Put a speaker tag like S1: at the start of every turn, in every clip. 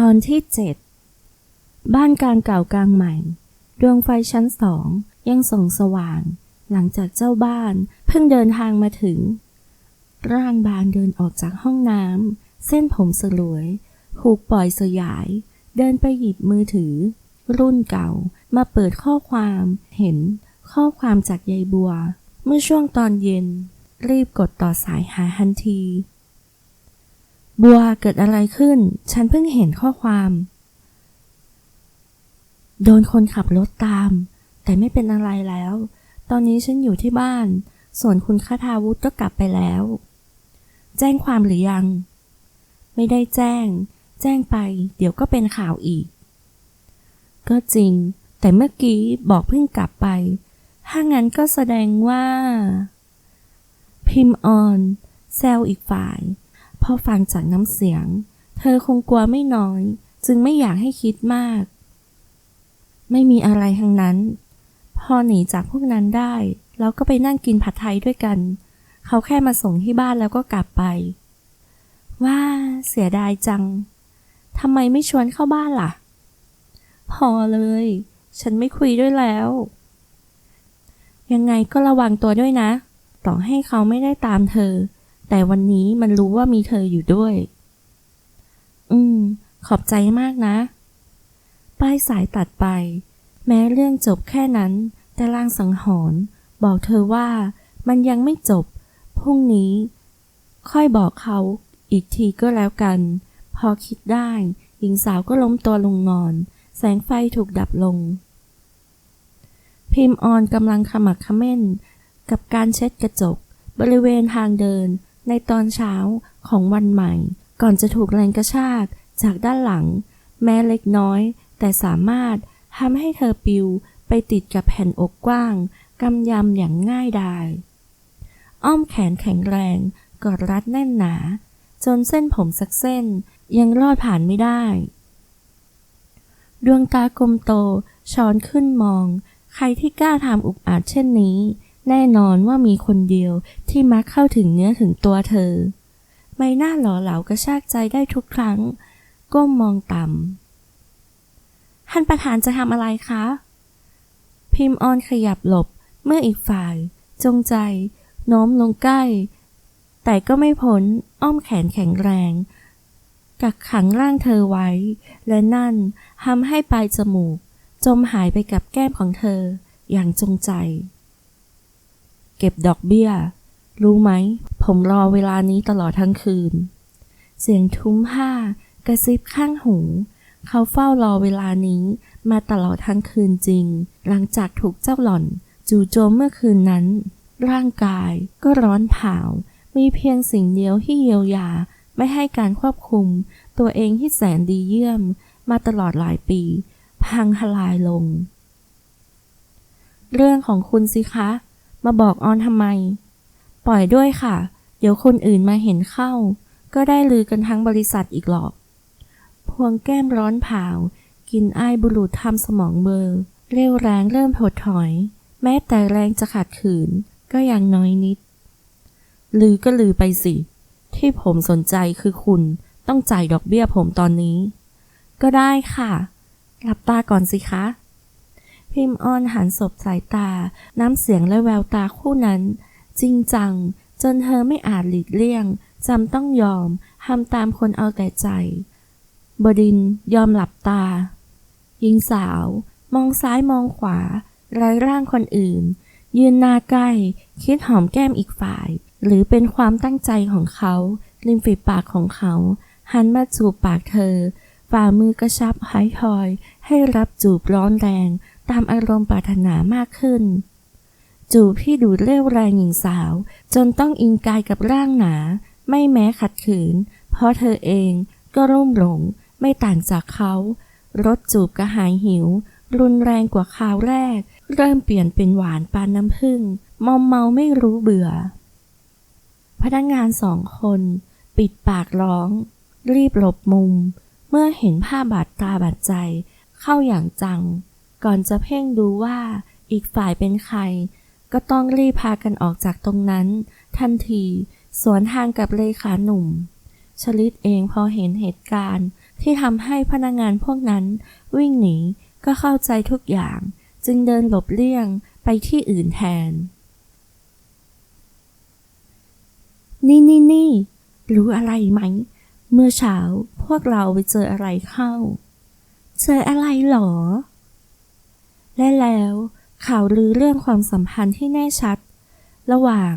S1: ตอนที่เจ็ดบ้านกลางเก่ากลางใหม่ ดวงไฟชั้นสองยังส่องสว่าง หลังจากเจ้าบ้านเพิ่งเดินทางมาถึง ร่างบานเดินออกจากห้องน้ำเส้นผมสลวย ผูกปล่อยสยาย เดินไปหยิบมือถือ รุ่นเก่ามาเปิดข้อความเห็นข้อความจากยายบัว เมื่อช่วงตอนเย็น รีบกดต่อสายหาทันที บัวเกิดอะไรขึ้น ฉันเพิ่งเห็นข้อความ โดนคนขับรถตาม แต่ไม่เป็นอะไรแล้ว ตอนนี้ฉันอยู่ที่บ้าน ส่วนคุณคาทาวุฒิก็กลับไปแล้ว แจ้งความหรือยัง ไม่ได้แจ้ง แจ้งไป เดี๋ยวก็เป็นข่าวอีก ก็จริง แต่เมื่อกี้บอกเพิ่งกลับไป ถ้างั้นก็แสดงว่า พิมพ์ออน แซวอีกฝ่าย พอฟังจากน้ำเสียง เธอคงกลัวไม่น้อย จึงไม่อยากให้คิดมาก ไม่มีอะไรทั้งนั้น พอหนีจากพวกนั้นได้ เราก็ไปนั่งกินผัดไทยด้วยกัน เขาแค่มาส่งที่บ้านแล้วก็กลับไป ว่าเสียดายจังทำไมไม่ชวนเข้าบ้านล่ะ พอเลย ฉันไม่คุยด้วยแล้ว ยังไงก็ระวังตัวด้วยนะ ต่อให้เขาไม่ได้ตามเธอ แต่วันนี้มันรู้ว่ามีเธออยู่ด้วย อืม ขอบใจมากนะ ป้ายสายตัดไป แม้เรื่องจบแค่นั้น แต่ลางสังหรณ์บอกเธอว่ามันยังไม่จบ พรุ่งนี้ ค่อยบอกเขาอีกทีก็แล้วกัน พอคิดได้ หญิงสาวก็ล้มตัวลงนอน แสงไฟถูกดับลง พิมพ์ออนกำลังขมักขม้น กับการเช็ดกระจก บริเวณทางเดิน ในตอนเช้าของวันใหม่ ก่อนจะถูกแรงกระชากจากด้านหลัง แม้เล็กน้อย แต่สามารถทำให้เธอปิวไปติดกับแผ่นอกกว้างกำยำอย่างง่ายดายอ้อมแขนแข็งแรงกอดรัดแน่นหนา จนเส้นผมสักเส้นยังรอดผ่านไม่ได้ ดวงตากลมโตช้อนขึ้นมอง ใครที่กล้าทำอุกอาจเช่นนี้ แน่นอนว่ามีคนเดียวที่มักเข้าถึงเนื้อถึงตัวเธอ ใบหน้าหล่อเหลากระชากใจได้ทุกครั้ง ก้มมองต่ำท่านประธานจะทำอะไรคะ พิมพ์ออนขยับหลบเมื่ออีกฝ่าย จงใจโน้มลงใกล้ แต่ก็ไม่พ้นอ้อมแขนแข็งแรง กักขังร่างเธอไว้ และนั่นทำให้ปลายจมูก จมหายไปกับแก้มของเธออย่างจงใจ ก็บดอกเบี้ย รู้ไหม ผมรอเวลานี้ตลอดทั้งคืน เสียงทุ้มผ้ากระซิบข้างหู เขาเฝ้ารอเวลานี้มาตลอดทั้งคืนจริง หลังจากถูกเจ้าหล่อน จู่โจมเมื่อคืนนั้น ร่างกายก็ร้อนเผา มีเพียงสิ่งเดียวที่เยียวยา ไม่ให้การควบคุม ตัวเองที่แสนดีเยี่ยม มาตลอดหลายปี พังทลายลง เรื่องของคุณสิคะ มาบอกออนทำไม ปล่อยด้วยค่ะ เดี๋ยวคนอื่นมาเห็นเข้า ก็ได้ลือกันทั้งบริษัทอีกหรอก พวงแก้มร้อนเผา กินไอายบุรุษทำสมองเบอร์เร็วแรงเริ่มถดถอย แม้แต่แรงจะขัดขืน ก็ยังน้อยนิด ลือก็ลือไปสิ ที่ผมสนใจคือคุณต้องจ่ายดอกเบี้ยผมตอนนี้ ก็ได้ค่ะหลับตาก่อนสิคะ พิมพ์ออนหันศพสายตา น้ำเสียงและแววตาคู่นั้น จริงจัง จนเธอไม่อาจหลีกเลี่ยงจำต้องยอมทำตามคนเอาแต่ใจ บดินยอมหลับตา หญิงสาว มองซ้ายมองขวาไร้ร่างคนอื่น ยืนหน้าใกล้ คิดหอมแก้มอีกฝ่าย หรือเป็นความตั้งใจของเขาริมฝีปากของเขา หันมาจูบปากเธอ ฝ่ามือกระชับหายทอย ให้รับจูบร้อนแรง ตามอารมณ์ปรารถนามากขึ้น จูบที่ดูดเร็วแรงหญิงสาว จนต้องอิงกายกับร่างหนา ไม่แม้ขัดขืน เพราะเธอเองก็ร่มหลงไม่ต่างจากเขา รสจูบกระหายหิว รุนแรงกว่าคราวแรก เริ่มเปลี่ยนเป็นหวานปานน้ำผึ้งมอมเมาไม่รู้เบื่อ พนักงานสองคน ปิดปากร้อง รีบหลบมุม เมื่อเห็นภาพบาดตาบาดใจ เข้าอย่างจัง ก่อนจะเพ่งดูว่าอีกฝ่ายเป็นใคร ก็ต้องรีบพากันออกจากตรงนั้น ทันทีสวนทางกับเลขาหนุ่ม ชลิดเองพอเห็นเหตุการณ์ที่ทำให้พนักงานพวกนั้น วิ่งหนีก็เข้าใจทุกอย่าง จึงเดินหลบเลี่ยงไปที่อื่นแทน นี่นี่นี่รู้อะไรไหม เมื่อเช้าพวกเราไปเจออะไรเข้า เจออะไรหรอ และแล้วข่าวลือเรื่องความสัมพันธ์ที่แน่ชัด ระหว่าง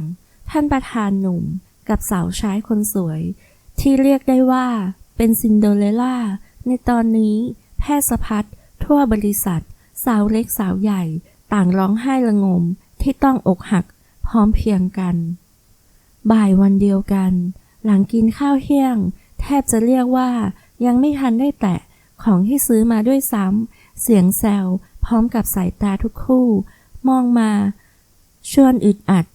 S1: ท่านประธานหนุ่มกับสาวใช้คนสวย ที่เรียกได้ว่าเป็นซินโดเรลล่า ในตอนนี้แพร่สะพัดทั่วบริษัท สาวเล็กสาวใหญ่ ต่างร้องไห้ระงมที่ต้องอกหักพร้อมเพียงกัน บ่ายวันเดียวกัน หลังกินข้าวเที่ยง แทบจะเรียกว่ายังไม่ทันได้แตะของที่ซื้อมาด้วยซ้ำเสียงแซว พร้อมกับสายตาทุกคู่ มองมา ชวนอึดอัด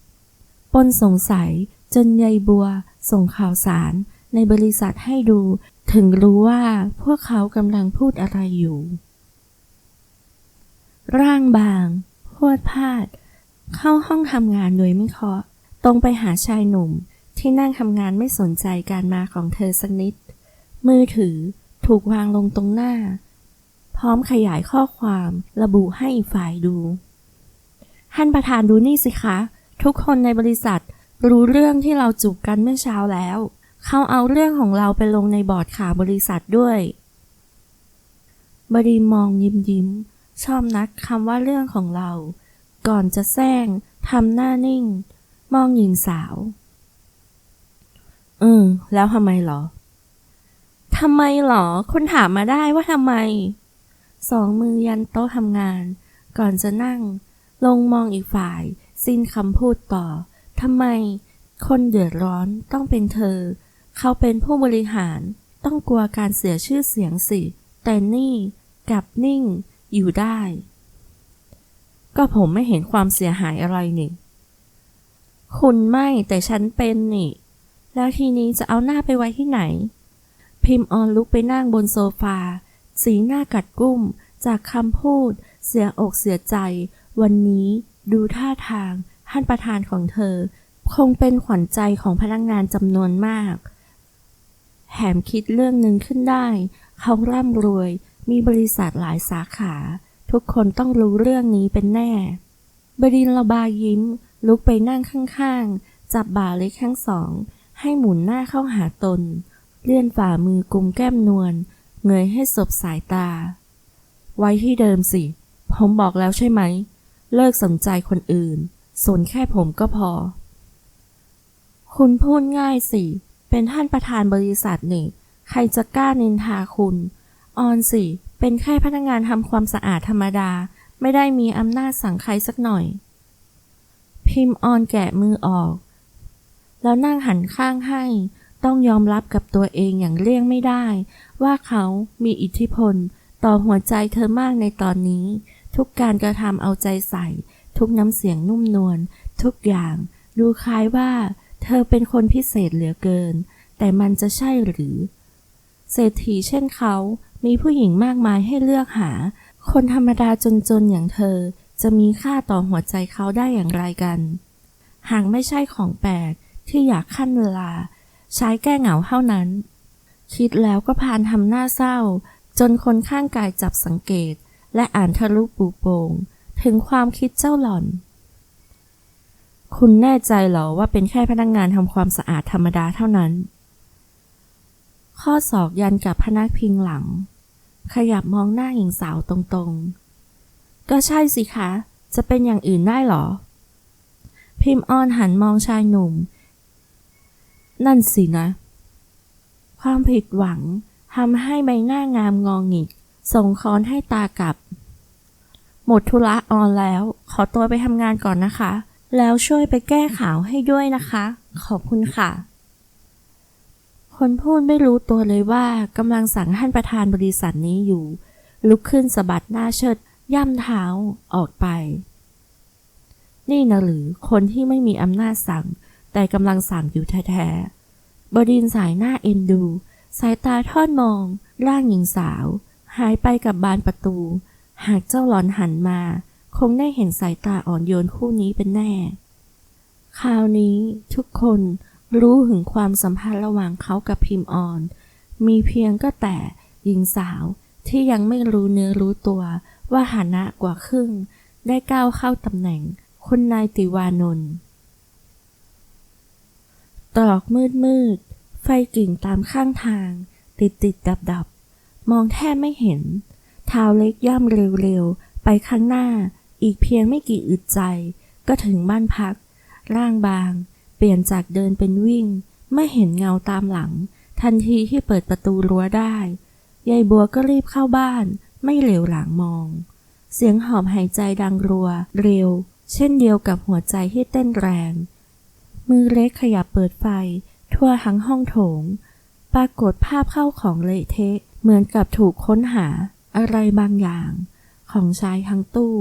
S1: ปนสงสัยจนยายบัว ส่งข่าวสารในบริษัทให้ดู ถึงรู้ว่าพวกเขากำลังพูดอะไรอยู่ ร่างบาง พวดพาด เข้าห้องทำงานโดยไม่เคาะ ตรงไปหาชายหนุ่มที่นั่งทำงานไม่สนใจการมาของเธอสักนิด มือถือถูกวางลงตรงหน้า พร้อมขยายข้อความระบุให้อีกฝ่ายดู ท่านประธานดูนี่สิคะ ทุกคนในบริษัทรู้เรื่องที่เราจูบกันเมื่อเช้าแล้ว เขาเอาเรื่องของเราไปลงในบอร์ดข่าวบริษัทด้วย บดีมองยิ้มยิ้ม ชอบนักคำว่าเรื่องของเรา ก่อนจะแซงทำหน้านิ่ง มองหญิงสาว อืม แล้วทำไมหรอทำไมหรอ คุณถามมาได้ว่าทำไม สองมือยันโต๊ะทำงาน ก่อนจะนั่ง ลงมองอีกฝ่าย สิ้นคำพูดต่อทำไม คนเดือดร้อนต้องเป็นเธอ เขาเป็นผู้บริหารต้องกลัวการเสียชื่อเสียงสิ แต่นี่กลับนิ่งอยู่ได้ ก็ผมไม่เห็นความเสียหายอะไรนี่ คุณไม่แต่ฉันเป็นนี่ แล้วทีนี้จะเอาหน้าไปไว้ที่ไหน พิมพ์ออนลุกไปนั่งบนโซฟา สีหน้ากัดกุ้ม จากคำพูด เสียอกเสียใจ วันนี้ดูท่าทาง ท่านประธานของเธอ คงเป็นขวัญใจของพนักงงานจำนวนมาก แถมคิดเรื่องหนึ่งขึ้นได้ เขาร่ำรวย มีบริษัทหลายสาขา ทุกคนต้องรู้เรื่องนี้เป็นแน่ บดินระบายยิ้ม ลุกไปนั่งข้างๆ จับบ่าเล็กทั้งสอง ให้หมุนหน้าเข้าหาตน เลื่อนฝ่ามือกุมแก้มนวล เงยให้สบสายตา ไว้ที่เดิมสิ ผมบอกแล้วใช่ไหม เลิกสนใจคนอื่น สนแค่ผมก็พอ คุณพูดง่ายสิ เป็นท่านประธานบริษัทนี่ ใครจะกล้านินทาคุณ ออนสิ เป็นแค่พนักงานทำความสะอาดธรรมดา ไม่ได้มีอำนาจสั่งใครสักหน่อย พิมพ์ออนแกะมือออก แล้วนั่งหันข้างให้ ต้องยอมรับกับตัวเองอย่างเลี่ยงไม่ได้ ว่าเขามีอิทธิพล ต่อหัวใจเธอมากในตอนนี้ ทุกการกระทำเอาใจใส่ ทุกน้ำเสียงนุ่มนวลทุกอย่าง ดูคล้ายว่า เธอเป็นคนพิเศษเหลือเกิน แต่มันจะใช่หรือ เศรษฐีเช่นเขา มีผู้หญิงมากมายให้เลือกหา คนธรรมดาจนๆอย่างเธอจะมีค่าต่อหัวใจเขาได้อย่างไรกัน หากไม่ใช่ของแปลกที่อยากขั้นเวลา ใช้แก้เหงาเท่านั้น คิดแล้วก็พานทำหน้าเศร้า จนคนข้างกายจับสังเกต และอ่านทะลุปูโปงถึงความคิดเจ้าหล่อน คุณแน่ใจเหรอว่าเป็นแค่พนักงงานทำความสะอาดธรรมดาเท่านั้น ข้อศอกยันกับพนักพิงหลัง ขยับมองหน้าหญิงสาวตรงๆ ก็ใช่สิคะ จะเป็นอย่างอื่นได้เหรอ พิมพ์ออนหันมองชายหนุ่ม นั่นสินะ ความผิดหวังทำให้ใบหน้างามงองงิก ส่งค้อนให้ตากลับ หมดธุระออนแล้ว ขอตัวไปทำงานก่อนนะคะ แล้วช่วยไปแก้ข่าวให้ด้วยนะคะ ขอบคุณค่ะ คนพูดไม่รู้ตัวเลยว่ากำลังสั่งท่านประธานบริษัทนี้อยู่ ลุกขึ้นสะบัดหน้าเชิด ย่ำเท้าออกไป นี่นะหรือคนที่ไม่มีอำนาจสั่ง แต่กำลังสั่งอยู่แท้ๆบดินสายหน้าเอ็นดู สายตาทอดมอง ร่างหญิงสาว หายไปกับบานประตู หากเจ้าหลอนหันมา คงได้เห็นสายตาอ่อนโยนคู่นี้เป็นแน่ คราวนี้ทุกคนรู้ถึงความสัมพันธ์ระหว่างเขากับพิมพ์ออน มีเพียงก็แต่หญิงสาวที่ยังไม่รู้เนื้อรู้ตัวว่าฐานะกว่าครึ่ง ได้ก้าวเข้าตำแหน่งคุณนายติวานนท์ ตรอกมืดมืด ไฟกิ่งตามข้างทาง ติดติดดับดับ มองแทบไม่เห็น เท้าเล็กย่ำเร็วๆ ไปข้างหน้า อีกเพียงไม่กี่อึดใจ ก็ถึงบ้านพัก ร่างบาง เปลี่ยนจากเดินเป็นวิ่ง ไม่เห็นเงาตามหลัง ทันทีที่เปิดประตูรั้วได้ ยายบัวก็รีบเข้าบ้าน ไม่เหลวหลังมอง เสียงหอบหายใจดังรัว เร็ว เช่นเดียวกับหัวใจที่เต้นแรง มือเล็กขยับเปิดไฟ ทั่วทั้งห้องโถง ปรากฏภาพเข้าของเละเทะ เหมือนกับถูกค้นหาอะไรบางอย่าง ของชายทั้งตู้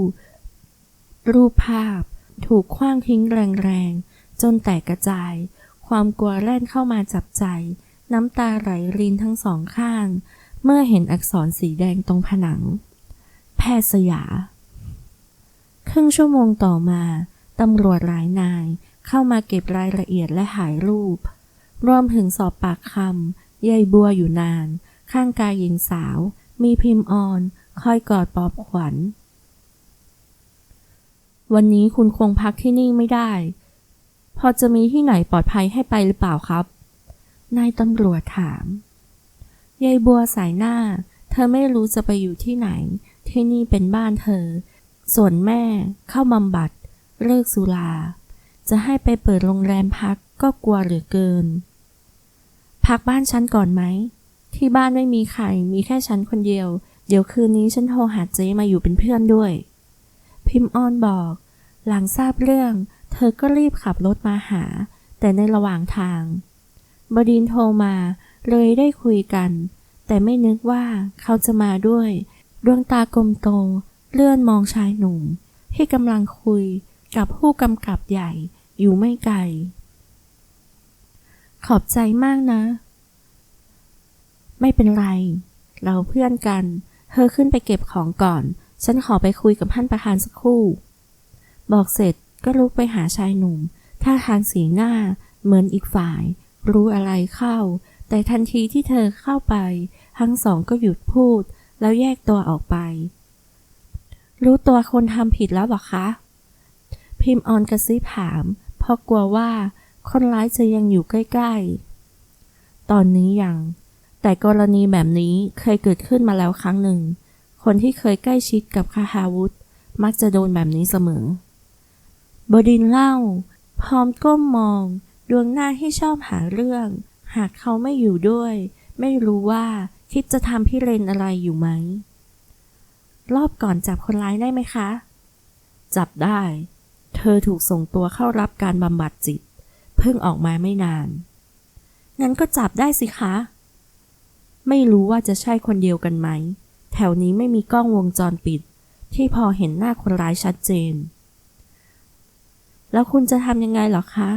S1: รูปภาพ ถูกคว้างทิ้งแรงๆ จนแตกกระจาย ความกลัวแล่นเข้ามาจับใจ น้ำตาไหลรินทั้งสองข้าง เมื่อเห็นอักษรสีแดงตรงผนัง แพทย์สยา ครึ่งชั่วโมงต่อมาตำรวจหลายนาย เข้ามาเก็บรายละเอียดและถ่ายรูป รวมถึงสอบปากคำยายบัวอยู่นาน ข้างกายหญิงสาว มีพิมพ์ออน คอยกอดปอบขวัญ วันนี้คุณคงพักที่นี่ไม่ได้ พอจะมีที่ไหนปลอดภัยให้ไปหรือเปล่าครับ นายตำรวจถามยายบัวสายหน้า เธอไม่รู้จะไปอยู่ที่ไหน ที่นี่เป็นบ้านเธอ ส่วนแม่เข้าบำบัด เลิกสุรา จะให้ไปเปิดโรงแรมพักก็กลัวเหลือเกิน พักบ้านฉันก่อนไหม ที่บ้านไม่มีใคร มีแค่ฉันคนเดียว เดี๋ยวคืนนี้ฉันโทรหาเจ๊มาอยู่เป็นเพื่อนด้วย พิมพ์ออนบอก หลังทราบเรื่อง เธอก็รีบขับรถมาหา แต่ในระหว่างทาง บดินโทรมา เลยได้คุยกัน แต่ไม่นึกว่าเขาจะมาด้วย ดวงตากลมโต เลื่อนมองชายหนุ่ม ที่กำลังคุย กับผู้กำกับใหญ่อยู่ไม่ไกล ขอบใจมากนะ ไม่เป็นไร เราเพื่อนกัน เธอขึ้นไปเก็บของก่อน ฉันขอไปคุยกับท่านประธานสักครู่ บอกเสร็จก็ลุกไปหาชายหนุ่ม ท่าทางสีหน้า เหมือนอีกฝ่าย รู้อะไรเข้า แต่ทันทีที่เธอเข้าไป ทั้งสองก็หยุดพูด แล้วแยกตัวออกไป รู้ตัวคนทำผิดแล้วหรอคะ พิมออนกระซิบถามเพราะกลัวว่าคนร้ายจะยังอยู่ใกล้ๆ ตอนนี้ยัง แต่กรณีแบบนี้เคยเกิดขึ้นมาแล้วครั้งหนึ่ง คนที่เคยใกล้ชิดกับคาฮาวุธ มักจะโดนแบบนี้เสมอ บดินเล่า พร้อมก้มมอง ดวงหน้าที่ชอบหาเรื่อง หากเขาไม่อยู่ด้วย ไม่รู้ว่าคิดจะทำพี่เรนอะไรอยู่ไหม รอบก่อนจับคนร้ายได้ไหมคะ จับได้ ธอถูกส่งตัวเข้ารับการบำบัดจิต เพิ่งออกมาไม่นาน งั้นก็จับได้สิคะ ไม่รู้ว่าจะใช่คนเดียวกันไหม แถวนี้ไม่มีกล้องวงจรปิด ที่พอเห็นหน้าคนร้ายชัดเจน แล้วคุณจะทำยังไงหรอคะ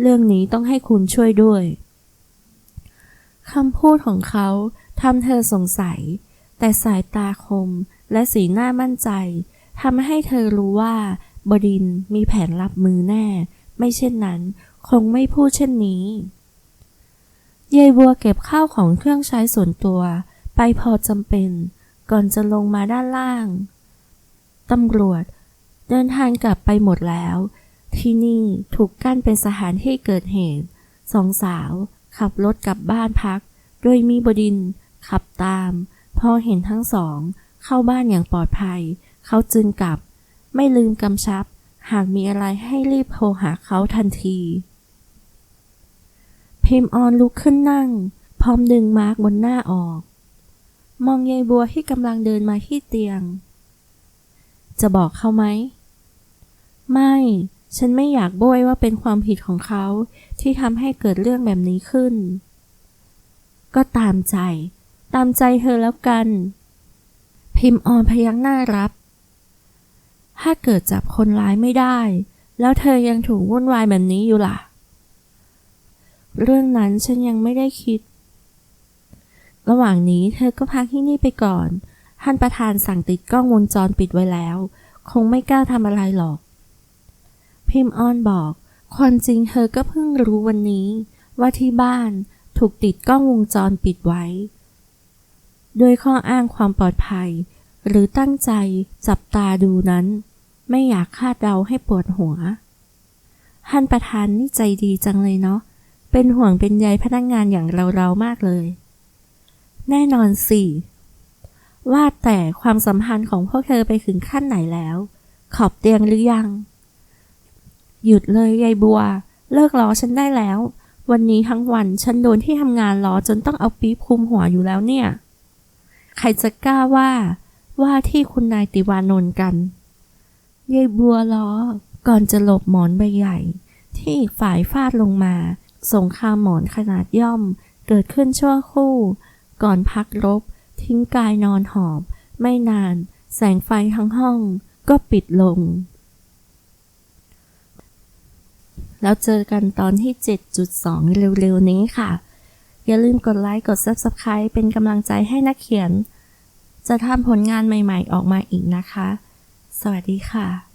S1: เรื่องนี้ต้องให้คุณช่วยด้วยคำพูดของเขาทำเธอสงสัย แต่สายตาคมและสีหน้ามั่นใจทำให้เธอรู้ว่า บดินมีแผนรับมือแน่ ไม่เช่นนั้น คงไม่พูดเช่นนี้ยายบัวเก็บข้าวของเครื่องใช้ส่วนตัว ไปพอจำเป็น ก่อนจะลงมาด้านล่าง ตำรวจ เดินทางกลับไปหมดแล้ว ที่นี่ถูกกั้นเป็นสถานที่เกิดเหตุ สองสาว ขับรถกลับบ้านพัก โดยมีบดิน ขับตาม พอเห็นทั้งสอง เข้าบ้านอย่างปลอดภัย เขาจึงกลับ ไม่ลืมกำชับ หากมีอะไรให้รีบโทรหาเขาทันทีพิมออนลุกขึ้นนั่ง พร้อมดึงมาร์กบนหน้าออก มองยายบัวที่กำลังเดินมาที่เตียง จะบอกเขาไหม ไม่ ฉันไม่อยากโบยว่าเป็นความผิดของเขาที่ทำให้เกิดเรื่องแบบนี้ขึ้น ก็ตามใจ ตามใจเธอแล้วกัน พิมออนพยักหน้ารับ ถ้าเกิดจับคนร้ายไม่ได้ แล้วเธอยังถูกวุ่นวายแบบนี้อยู่ล่ะ เรื่องนั้นฉันยังไม่ได้คิด ระหว่างนี้เธอก็พักที่นี่ไปก่อน ท่านประธานสั่งติดกล้องวงจรปิดไว้แล้ว คงไม่กล้าทำอะไรหรอก พิมออนบอก ความจริงเธอก็เพิ่งรู้วันนี้ ว่าที่บ้านถูกติดกล้องวงจรปิดไว้ โดยข้ออ้างความปลอดภัยหรือตั้งใจจับตาดูนั้น ไม่อยากคาดเดาให้ปวดหัว ท่านประธานนี่ใจดีจังเลยเนาะ เป็นห่วงเป็นใยพนักงงานอย่างเราๆมากเลย แน่นอนสิ ว่าแต่ความสัมพันธ์ของพวกเธอไปถึงขั้นไหนแล้ว ขอบเตียงหรือยัง หยุดเลยยายบัว เลิกล้อฉันได้แล้ว วันนี้ทั้งวันฉันโดนที่ทำงานล้อจนต้องเอาปี๊บคุมหัวอยู่แล้วเนี่ย ใครจะกล้าว่าว่าที่คุณนายติวานนท์กัน ยายบัวล้อ ก่อนจะหลบหมอนใบใหญ่ ที่อีกฝ่ายฟาดลงมา สงครามหมอนขนาดย่อม เกิดขึ้นชั่วครู่ ก่อนพักรบ ทิ้งกายนอนหอบ ไม่นาน แสงไฟทั้งห้อง ก็ปิดลง แล้วเจอกันตอนที่ 7.2 เร็วๆนี้ค่ะ อย่าลืมกดไลค์กด Subscribe เป็นกำลังใจให้นักเขียน จะทำผลงานใหม่ๆออกมาอีกนะคะ สวัสดีค่ะ